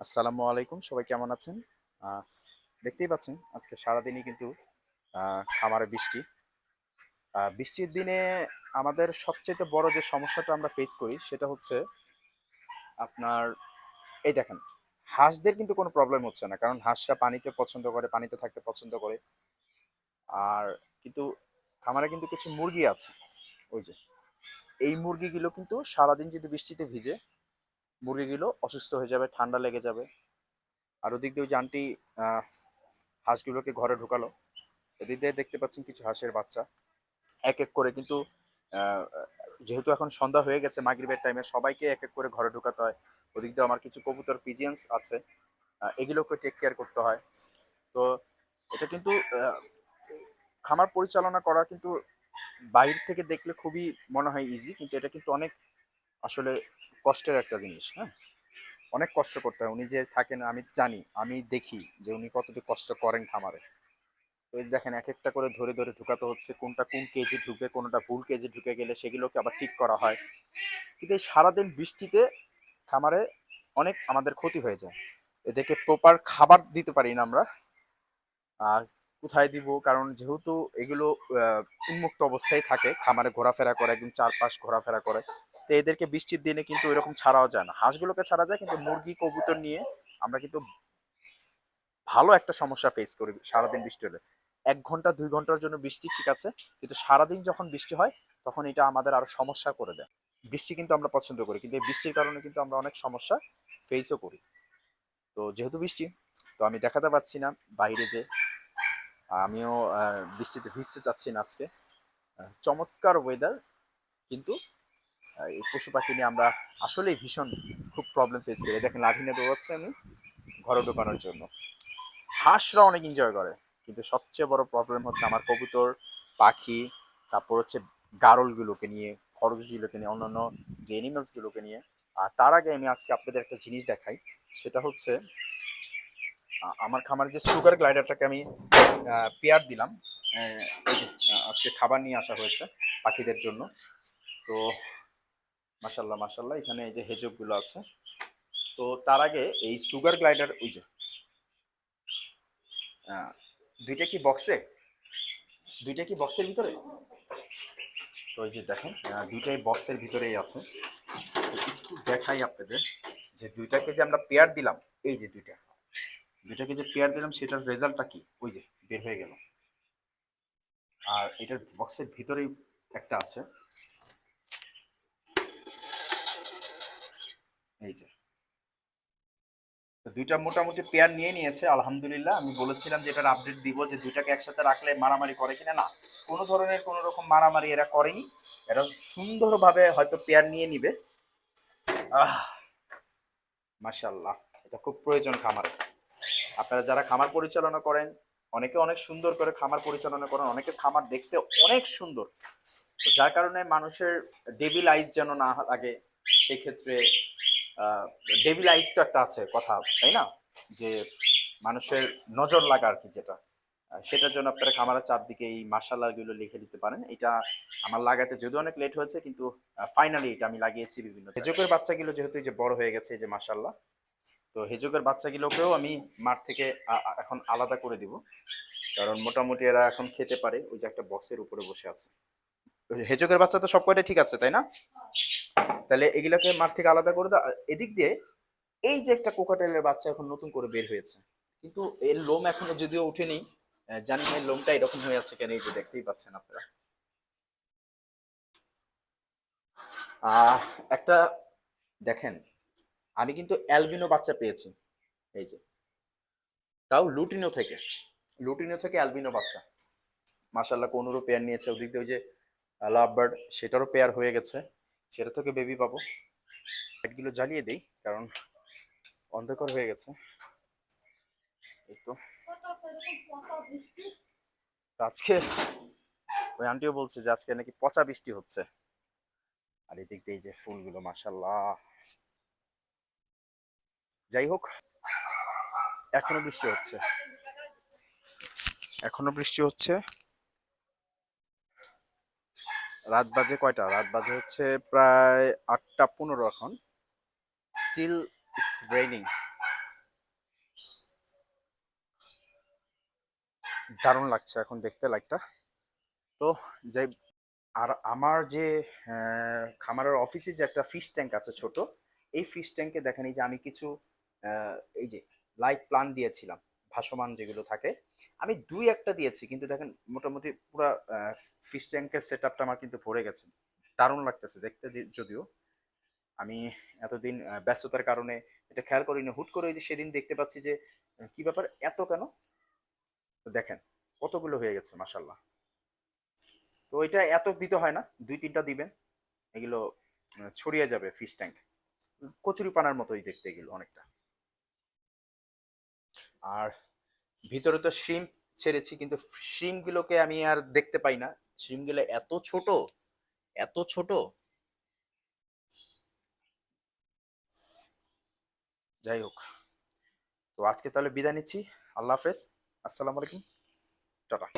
আসসালামু আলাইকুম, সবাই কেমন আছেন? দেখতেই পাচ্ছেন, আজকে সারাদিনই কিন্তু খামারে বৃষ্টি। বৃষ্টির দিনে আমাদের সবচেয়ে বড় যে সমস্যাটা আমরা ফেস করি, সেটা হচ্ছে আপনার, এই দেখেন, হাঁসদের কিন্তু কোনো প্রবলেম হচ্ছে না, কারণ হাঁসরা পানিতে পছন্দ করে, পানিতে থাকতে পছন্দ করে। আর কিন্তু খামারে কিন্তু কিছু মুরগি আছে, ওই যে, এই মুরগিগুলো কিন্তু সারাদিন যদি বৃষ্টিতে ভিজে মুরগিগুলো অসুস্থ হয়ে যাবে, ঠান্ডা লেগে যাবে। আর ওদিক দিয়ে ওই যে হাঁসগুলোকে ঘরে ঢুকালো। এদিক দিয়ে দেখতে পাচ্ছেন কিছু হাঁসের বাচ্চা। এক এক করে কিন্তু যেহেতু এখন সন্ধ্যা হয়ে গেছে, মাগরিবের টাইমে সবাইকে এক এক করে ঘরে ঢুকাতে হয়। ওদিক দিয়ে আমার কিছু কবুতর পিজিয়ান্স আছে। এগুলোকে টেক কেয়ার করতে হয়। তো এটা কিন্তু খামার পরিচালনা করা কিন্তু বাইরে থেকে দেখলে খুবই মনে হয় ইজি কিন্তু এটা কিন্তু অনেক আসলে কষ্টের একটা জিনিস হ্যাঁ? অনেক কষ্ট করতে হয়। উনি যে থাকেন, আমি জানি, আমি দেখি যে উনি কতটুকু কষ্ট করেন খামারে। এই দেখেন, এক একটা করে ধরে ধরে ঢুকাতে হচ্ছে, কোনটা কোন কেজি ঢুকবে কোনটা ভুল কেজি ঢুকে গেলে সেগুলোকে আবার ঠিক করা হয়। কিন্তু এই সারাদিন বৃষ্টিতে খামারে অনেক আমাদের ক্ষতি হয়ে যায়। এদেরকে প্রপার খাবার দিতে পারি না আমরা। আর কোথায় দিব? কারণ যেহেতু এগুলো উন্মুক্ত অবস্থায় থাকে, খামারে ঘোরাফেরা করে, একদম চারপাশ ঘোরাফেরা করে। তো এদেরকে বৃষ্টির দিনে কিন্তু এরকম ছাড়াও যায় না। হাঁসগুলোকে ছাড়া যায়, কিন্তু মুরগি, কবুতর নিয়ে আমরা কিন্তু ভালো একটা সমস্যা ফেস করি সারাদিন বৃষ্টি হলে। এক ঘণ্টা, দুই ঘণ্টার জন্য বৃষ্টি ঠিক আছে, কিন্তু সারাদিন যখন বৃষ্টি হয়, তখন এটা আমাদের আরও সমস্যা করে দেয়। বৃষ্টি কিন্তু আমরা পছন্দ করি, কিন্তু এই বৃষ্টির কারণে কিন্তু আমরা অনেক সমস্যা ফেসও করি। তো যেহেতু বৃষ্টি, তো আমি দেখাতে পারছি না বাইরে যে, আমিও বৃষ্টিতে ভিজতে চাচ্ছি না আজকে। চমৎকার ওয়েদার কিন্তু এই পশু পাখি নিয়ে আমরা আসলেই ভীষণ খুব প্রবলেম ফেস করি। দেখেন লাঠিনে দৌড়াচ্ছে আমি ঘরে ঢোকানোর জন্য। হাঁসরা অনেক এনজয় করে, কিন্তু সবচেয়ে বড় প্রবলেম হচ্ছে আমার কবুতর, পাখি, তারপর হচ্ছে গারলগুলোকে নিয়ে, খরগোশগুলোকে নিয়ে, অন্যান্য যে অ্যানিমালসগুলোকে নিয়ে। আর তার আগে আমি আজকে আপনাদের একটা জিনিস দেখাই, সেটা হচ্ছে আমার খামারে যে সুগার গ্লাইডারটাকে আমি পেয়ার দিলাম এই যে আজকে খাবার নিয়ে আসা হয়েছে পাখিদের জন্য। তো মাসাল্লাহ মাসাল্লাহ এখানে এই যে হেজকগুলো আছে। তো তার আগে এই সুগার গ্লাইডার, ওই যে দুইটা কি বক্সে? দুইটা কি বক্সের ভিতরে? তো এই যে দেখেন দুইটাই বক্সের ভিতরেই আছে। একটু দেখাই আপনাদের যে দুইটাকে যে আমরা পেয়ার দিলাম, এই যে দুইটা, দুইটাকে যে পেয়ার দিলাম, সেটার রেজাল্টটা কি? ওই যে, বের হয়ে গেল। আর এটার বক্সের ভিতরেই একটা আছে। এই যে। তো দুইটা মোটামুটি পেয়ার নিয়ে নিয়েছে, আলহামদুলিল্লাহ। আমি বলেছিলাম যে এটার আপডেট দিব যে দুইটাকে একসাথে রাখলে মারামারি করে কিনা। না, কোনো ধরনের কোনো রকম মারামারি এরা করেনি। এরা সুন্দরভাবে হয়তো পেয়ার নিয়ে নিবে। আহ মাশাল্লাহ এটা খুব প্রয়োজন খামারে। আপনারা যারা খামার পরিচালনা করেন, অনেকে অনেক সুন্দর করে খামার পরিচালনা করেন, অনেকে খামার দেখতে অনেক সুন্দর। যার কারণে মানুষের ডেভিল আইস যেন না লাগে সেই ক্ষেত্রে ডেভিল আইস তো একটা আছে কথা, তাই না? যে মানুষের নজর লাগা আর কি যেটা। সেটার জন্য আপনারা খামারের চারদিকে এই মাসালাগুলো লিখে দিতে পারেন। এটা আমার লাগাতে যদিও অনেক লেট হয়েছে, কিন্তু ফাইনালি এটা আমি লাগিয়েছি বিভিন্ন হেজকের বাচ্চাগুলো যেহেতু যে বড় হয়ে গেছে, এই যে মাসাল্লাহ তো হেজকের বাচ্চাগুলোকেও আমি মাঠ থেকে এখন আলাদা করে দিব। কারণ মোটামুটি এরা এখন খেতে পারে, ওই যে একটা বক্সের উপরে বসে আছে। হেজকের বাচ্চা তো সব কয়টা ঠিক আছে, তাই না? তাহলে এগুলাকে মাঠ থেকে আলাদা করে দাও। এদিক দিয়ে এই যে একটা কোকাটেলের বাচ্চা এখন নতুন করে বের হয়েছে কিন্তু এর লোম এখনও যদিও আহ, জানি না লোমটা এরকম হয়ে আছে কেন এই যে দেখতেই পাচ্ছেন আপনারা। একটা দেখেন আমি কিন্তু অ্যালবিনো বাচ্চা পেয়েছি এই যে। তাও লুটিনো থেকে লুটিনো থেকে অ্যালবিনো বাচ্চা। মাসাল্লাহ কোনোরও পেয়ার নিয়েছে ওদিক দিয়ে ওই যে লাভ বার্ড সেটারও পেয়ার হয়ে গেছে। সেটা থেকে বেবি পাবো। লাইটগুলো জ্বালিয়ে দিই, কারণ অন্ধকার হয়ে গেছে। আজকে ওই আন্টিও বলছে যে আজকে নাকি পচা বৃষ্টি হচ্ছে। আর এদিক দিয়ে যে ফুলগুলো মাসাল্লাহ যাই হোক, এখনও বৃষ্টি হচ্ছে। এখনও বৃষ্টি হচ্ছে। রাত বাজে কয়টা? রাত বাজে হচ্ছে প্রায় আটটা পনেরো এখন। স্টিল ইটস রেইনিং দারুণ লাগছে এখন দেখতে লাইটটা তো যাই আর আমার যে খামারের অফিসে যে একটা ফিশ ট্যাঙ্ক আছে ছোট, এই ফিশ ট্যাঙ্কে দেখেন এই যে আমি কিছু এই যে লাইট প্লান্ট দিয়েছিলাম। ভাসমান যেগুলো থাকে, আমি দুই একটা দিয়েছি, কিন্তু দেখেন মোটামুটি পুরো ফিশ ট্যাঙ্কের সেট আপটা আমার কিন্তু ভরে গেছে। দারুণ লাগতেছে দেখতে যদিও। আমি এতদিন ব্যস্ততার কারণে এটা খেয়াল করিনি। হুট করে ওই সেদিন দেখতে পাচ্ছি যে কি ব্যাপার, এত কেন? দেখেন, কতগুলো হয়ে গেছে মাসাল্লাহ তো এটা এত দিতে হয় না, দুই তিনটা দিবেন, এগুলো ছড়িয়ে যাবে ফিশ ট্যাঙ্ক কচুরি পানার মতোই দেখতে এগুলো অনেকটা। আর ভিতরে তো শ্রিম ছেড়েছি, কিন্তু শ্রিমগুলোকে আমি আর দেখতে পাই না। শ্রিমগুলো এত ছোট এত ছোট। যাই হোক, তো আজকে তাহলে বিদায় নিচ্ছি। আল্লাহ হাফেজ। আসসালামু আলাইকুম। টাটা।